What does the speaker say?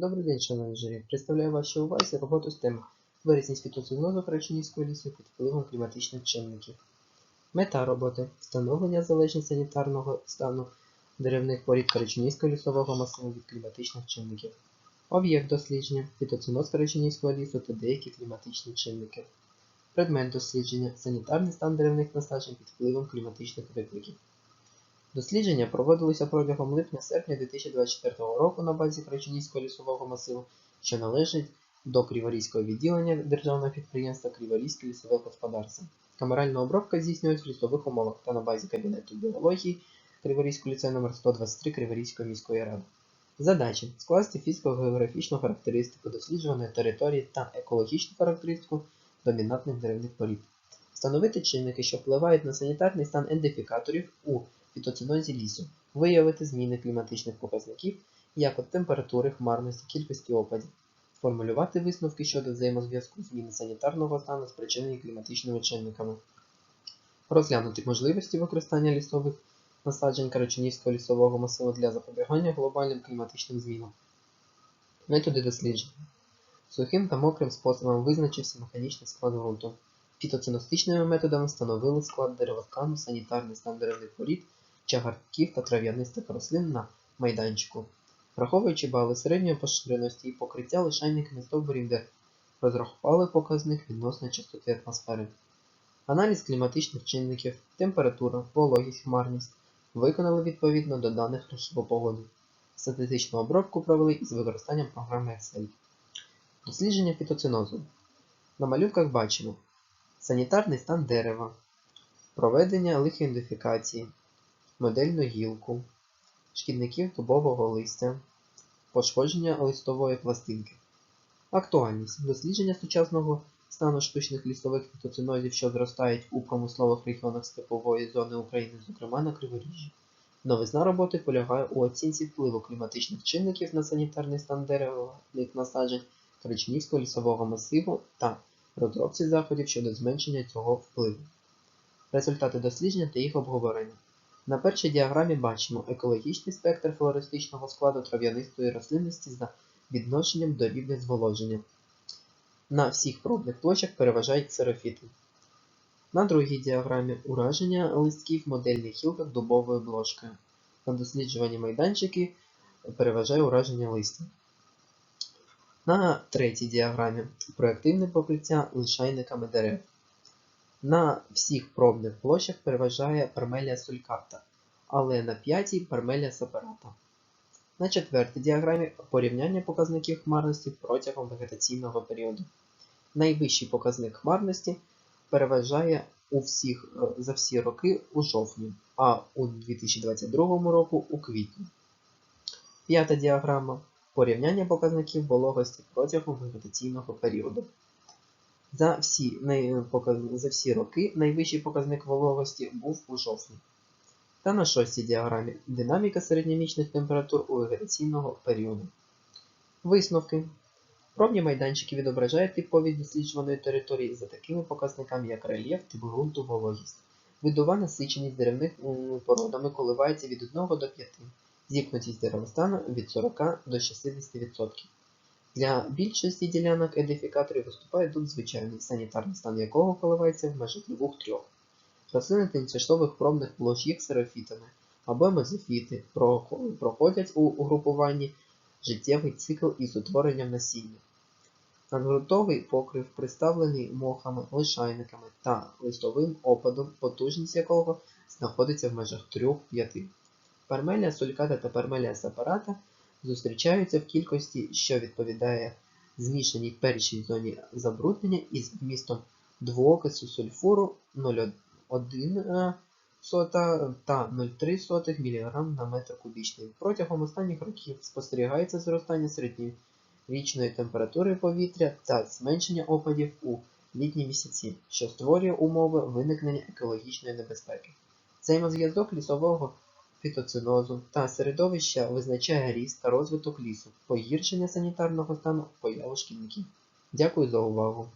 Добрий день, шановні журі. Представляю вашій увазі роботу з теми Вирізність фітоцинозу Крачунівського лісу під впливом кліматичних чинників. Мета роботи встановлення залежність санітарного стану деревних порід Карачунівського лісового масиву від кліматичних чинників. Об'єкт дослідження фітоциноз Карачунівського лісу та деякі кліматичні чинники. Предмет дослідження санітарний стан деревних насаджень під впливом кліматичних викликів. Дослідження проводилося протягом липня-серпня 2024 року на базі Крачунівського лісового масиву, що належить до Криворізького відділення Державного підприємства Криворізьке лісове господарство. Камеральна обробка здійснюється в лісових умовах та на базі Кабінету біології Криворізького ліцею номер 123 Криворізької міської ради. Задачі скласти фізико-географічну характеристику досліджуваної території та екологічну характеристику домінантних деревних порід. Встановити чинники, що впливають на санітарний стан ідентифікаторів у фітоцинозі лісу, виявити зміни кліматичних показників, як от температури, хмарності, кількості опадів, сформулювати висновки щодо взаємозв'язку зміни санітарного стану спричинені кліматичними чинниками, розглянути можливості використання лісових насаджень Карачунівського лісового масиву для запобігання глобальним кліматичним змінам. Методи дослідження. Сухим та мокрим способом визначився механічний склад ґрунту. Фітоциностичними методами встановили склад деревоткану, санітарний стан деревних порід, чагарків та трав'янистих рослин на майданчику, враховуючи бали середньої поширеності і покриття лишайниками стовбурів дерев, розрахували показник відносно частоти атмосфери. Аналіз кліматичних чинників, температура, вологість, хмарність виконали відповідно до даних режиму погоди. Статистичну обробку провели із використанням програми Excel. Дослідження фітоцинозу. На малюнках бачимо санітарний стан дерева, проведення лихоідентифікації, модельну гілку, шкідників дубового листя, пошкодження листової пластинки. Актуальність дослідження сучасного стану штучних лісових фітоцинозів, що зростають у промислових регіонах степової зони України, зокрема на Криворіжжі. Новизна роботи полягає у оцінці впливу кліматичних чинників на санітарний стан деревних насаджень Карачунівського лісового масиву та розробці заходів щодо зменшення цього впливу. Результати дослідження та їх обговорення. На першій діаграмі бачимо екологічний спектр флористичного складу трав'янистої рослинності за відношенням до рівня зволоження. На всіх пробних площах переважають ксерофіти. На другій діаграмі ураження листків модельних хілках дубовою бложкою. На досліджуванні майданчики переважає ураження листя. На третій діаграмі проєктивне покриття лишайниками дерев. На всіх пробних площах переважає пармелія сульката, але на п'ятій пармелія сепарата. На четвертій діаграмі порівняння показників хмарності протягом вегетаційного періоду. Найвищий показник хмарності переважає у всіх, е, за всі роки у жовтні, а у 2022 року у квітні. П'ята діаграма порівняння показників вологості протягом вегетаційного періоду. За всі, за всі роки найвищий показник вологості був у жовтні. Та на шостій діаграмі динаміка середньомічних температур у вегетаційного періоду. Висновки. Пробні майданчики відображають типовість досліджуваної території за такими показниками, як рельєф, тип ґрунту, вологість. Видова насиченість деревних породами коливається від 1 до 5, зіпнутість деревостану від 40 до 60%. Для більшості ділянок едифікаторів виступає дуб звичайний, санітарний стан якого коливається в межах 2-3. Рослини тимчасових пробних площ є ксерофітами або мезофіти, проходять у угрупуванні життєвий цикл із утворенням насіння. Надґрунтовий покрив представлений мохами, лишайниками та листовим опадом, потужність якого знаходиться в межах 3-5. Пармелія сульката та пармелія сепарата зустрічаються в кількості, що відповідає змішаній першій зоні забруднення із вмістом двоокису сульфуру 0,1 сота та 0,3 мг на метр кубічний. Протягом останніх років спостерігається зростання середньорічної температури повітря та зменшення опадів у літні місяці, що створює умови виникнення екологічної небезпеки. Взаємозв'язок лісового фітоцинозу та середовища визначає ріст та розвиток лісу, погіршення санітарного стану, появу шкідників. Дякую за увагу!